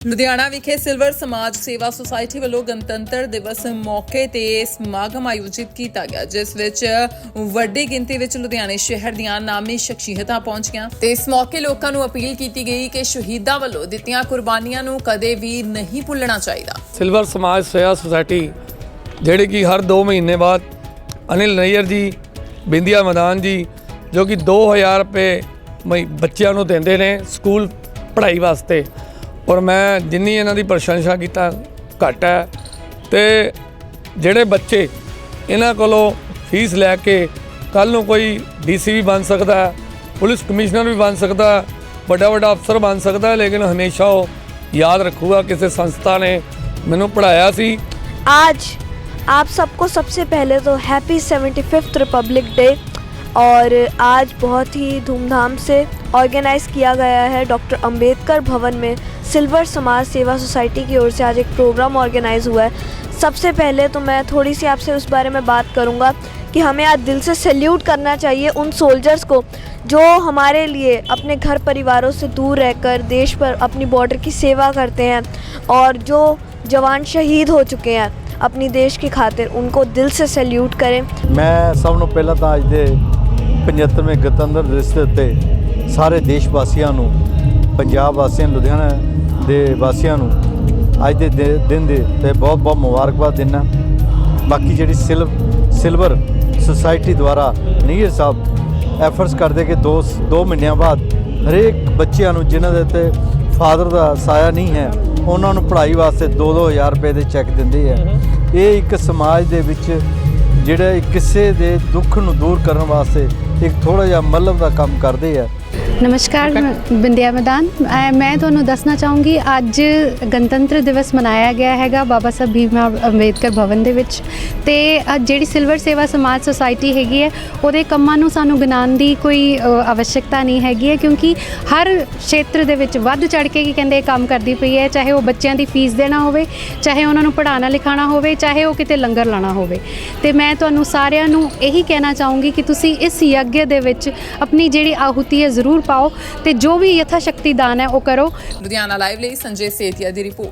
ਲੁਧਿਆਣਾ ਵਿਖੇ ਸਿਲਵਰ ਸਮਾਜ ਸੇਵਾ ਸੁਸਾਇਟੀ ਵੱਲੋਂ ਗਣਤੰਤਰ ਦਿਵਸ ਮੌਕੇ ਤੇ ਸਮਾਗਮ ਆਯੋਜਿਤ ਕੀਤਾ ਗਿਆ, ਜਿਸ ਵਿੱਚ ਵੱਡੀ ਗਿਣਤੀ ਵਿੱਚ ਲੁਧਿਆਣੇ ਸ਼ਹਿਰ ਦੀਆਂ ਨਾਮੀ ਸ਼ਖਸੀਅਤਾਂ ਪਹੁੰਚੀਆਂ। ਤੇ ਇਸ ਮੌਕੇ ਲੋਕਾਂ ਨੂੰ ਅਪੀਲ ਕੀਤੀ ਗਈ ਕਿ ਸ਼ਹੀਦਾਂ ਵੱਲੋਂ ਦਿੱਤੀਆਂ ਕੁਰਬਾਨੀਆਂ ਨੂੰ ਕਦੇ ਵੀ ਨਹੀਂ ਭੁੱਲਣਾ ਚਾਹੀਦਾ। ਸਿਲਵਰ ਸਮਾਜ ਸੇਵਾ ਸੁਸਾਇਟੀ, ਜਿਹੜੀ ਕਿ ਹਰ 2 ਮਹੀਨੇ ਬਾਅਦ ਅਨਿਲ ਨਈਅਰ ਜੀ, ਬਿੰਦੀਆ ਮਦਾਨ ਜੀ, ਜੋ ਕਿ 2000 ਰੁਪਏ ਬੱਚਿਆਂ ਨੂੰ ਦਿੰਦੇ ਨੇ ਸਕੂਲ ਪੜ੍ਹਾਈ ਵਾਸਤੇ ਔਰ ਮੈਂ ਜਿੰਨੀ ਇਹਨਾਂ ਦੀ ਪ੍ਰਸ਼ੰਸਾ ਕੀਤਾ ਘੱਟ ਹੈ ਤੇ ਜਿਹੜੇ ਬੱਚੇ ਇਹਨਾਂ ਕੋਲੋਂ ਫੀਸ ਲੈ ਕੇ ਕੱਲ ਨੂੰ ਕੋਈ ਡੀਸੀ ਵੀ ਬਣ ਸਕਦਾ ਹੈ ਪੁਲਿਸ ਕਮਿਸ਼ਨਰ ਵੀ ਬਣ ਸਕਦਾ ਹੈ ਵੱਡਾ ਵੱਡਾ ਅਫਸਰ ਬਣ ਸਕਦਾ ਹੈ ਲੇਕਿਨ ਹਮੇਸ਼ਾ ਉਹ ਯਾਦ ਰੱਖੂਗਾ ਕਿਸੇ ਸੰਸਥਾ ਨੇ ਮੈਨੂੰ ਪੜ੍ਹਾਇਆ ਸੀ आज आप सबको सबसे पहले तो हैप्पी 75th रिपब्लिक डे और आज बहुत ही धूमधाम से ऑर्गेनाइज किया गया है डॉक्टर अंबेडकर भवन में सिल्वर समाज सेवा सोसाइटी की ओर से आज एक प्रोग्राम ऑर्गेनाइज हुआ है सबसे पहले तो मैं थोड़ी सी आपसे उस बारे में बात करूंगा कि हमें आज दिल से सल्यूट करना चाहिए उन सोल्जर्स को जो हमारे लिए अपने घर परिवारों से दूर रहकर देश पर अपनी बॉर्डर की सेवा करते हैं और जो जवान शहीद हो चुके हैं अपनी देश की खातिर उनको दिल से सल्यूट करें ਮੈਂ ਸਭ ਨੂੰ ਪਹਿਲਾਂ ਤਾਂ ਅੱਜ ਦੇ 75ਵੇਂ ਗਣਤੰਤਰ ਦਿਵਸ ਦੇ ਉੱਤੇ ਸਾਰੇ ਦੇਸ਼ ਵਾਸੀਆਂ ਨੂੰ ਪੰਜਾਬ ਵਾਸੀਆਂ ਲੁਧਿਆਣਾ ਦੇ ਵਾਸੀਆਂ ਨੂੰ ਅੱਜ ਦੇ ਦਿਨ ਦੇ ਤੇ ਬਹੁਤ ਬਹੁਤ ਮੁਬਾਰਕਬਾਦ ਦਿੰਦਾ। ਬਾਕੀ ਜਿਹੜੀ ਸਿਲ ਸਿਲਵਰ ਸੁਸਾਇਟੀ ਦੁਆਰਾ ਨੀਰ ਸਾਹਿਬ ਐਫਰਟਸ ਕਰਦੇ ਕਿ ਦੋ ਦੋ ਮਹੀਨਿਆਂ ਬਾਅਦ ਹਰੇਕ ਬੱਚਿਆਂ ਨੂੰ ਜਿਨ੍ਹਾਂ ਦੇ ਉੱਤੇ ਫਾਦਰ ਦਾ ਸਾਇਆ ਨਹੀਂ ਹੈ, ਉਹਨਾਂ ਨੂੰ ਪੜ੍ਹਾਈ ਵਾਸਤੇ 2-2000 ਰੁਪਏ ਦੇ ਚੈੱਕ ਦਿੰਦੇ ਹੈ ਇਹ ਇੱਕ ਸਮਾਜ ਦੇ ਵਿੱਚ ਜਿਹੜਾ ਕਿਸੇ ਦੇ ਦੁੱਖ ਨੂੰ ਦੂਰ ਕਰਨ ਵਾਸਤੇ ਇੱਕ ਥੋੜਾ ਜਿਹਾ ਮੱਲਬ ਦਾ ਕੰਮ ਕਰਦੇ ਆ। ਨਮਸਕਾਰ ਬਿੰਦਿਆ ਮੈਦਾਨ। ਮੈਂ ਤੁਹਾਨੂੰ ਦੱਸਣਾ ਚਾਹੂੰਗੀ ਅੱਜ ਗਣਤੰਤਰ ਦਿਵਸ ਮਨਾਇਆ ਗਿਆ ਹੈਗਾ ਬਾਬਾ ਸਾਹਿਬ ਭੀਮ ਅੰਬੇਦਕਰ ਭਵਨ ਦੇ ਵਿੱਚ। ਤੇ ਜਿਹੜੀ ਸਿਲਵਰ ਸੇਵਾ ਸਮਾਜ ਸੁਸਾਇਟੀ ਹੈਗੀ ਹੈ ਉਹਦੇ ਕੰਮਾਂ ਨੂੰ ਸਾਨੂੰ ਗਿਣਾਉਣ ਦੀ ਕੋਈ ਆਵਸ਼ਕਤਾ ਨਹੀਂ ਹੈਗੀ ਹੈ ਕਿਉਂਕਿ ਹਰ ਖੇਤਰ ਦੇ ਵਿੱਚ ਵੱਧ ਚੜ ਕੇ ਕੀ ਕਹਿੰਦੇ ਕੰਮ ਕਰਦੀ ਪਈ ਹੈ ਚਾਹੇ ਉਹ ਬੱਚਿਆਂ ਦੀ ਫੀਸ ਦੇਣਾ ਹੋਵੇ ਚਾਹੇ ਉਹਨਾਂ ਨੂੰ ਪੜਾਉਣਾ ਲਿਖਾਉਣਾ ਹੋਵੇ ਚਾਹੇ ਉਹ ਕਿਤੇ ਲੰਗਰ ਲਾਣਾ ਹੋਵੇ। ਤੇ ਮੈਂ ਤੁਹਾਨੂੰ ਸਾਰਿਆਂ ਨੂੰ ਇਹੀ ਕਹਿਣਾ ਚਾਹੂੰਗੀ ਕਿ ਤੁਸੀਂ ਇਸ ਯੱਗ ਦੇ ਵਿੱਚ ਆਪਣੀ ਜਿਹੜੀ ਆਹੂਤੀ ਹੈ ਜ਼ਰੂਰ ਪਾਓ ਤੇ ਜੋ ਵੀ ਯਥਾ ਸ਼ਕਤੀ ਦਾਨ ਹੈ ਉਹ ਕਰੋ। ਲੁਧਿਆਣਾ ਲਾਈਵ ਲਈ ਸੰਜੇ ਸੇਤੀਆ ਦੀ ਰਿਪੋਰਟ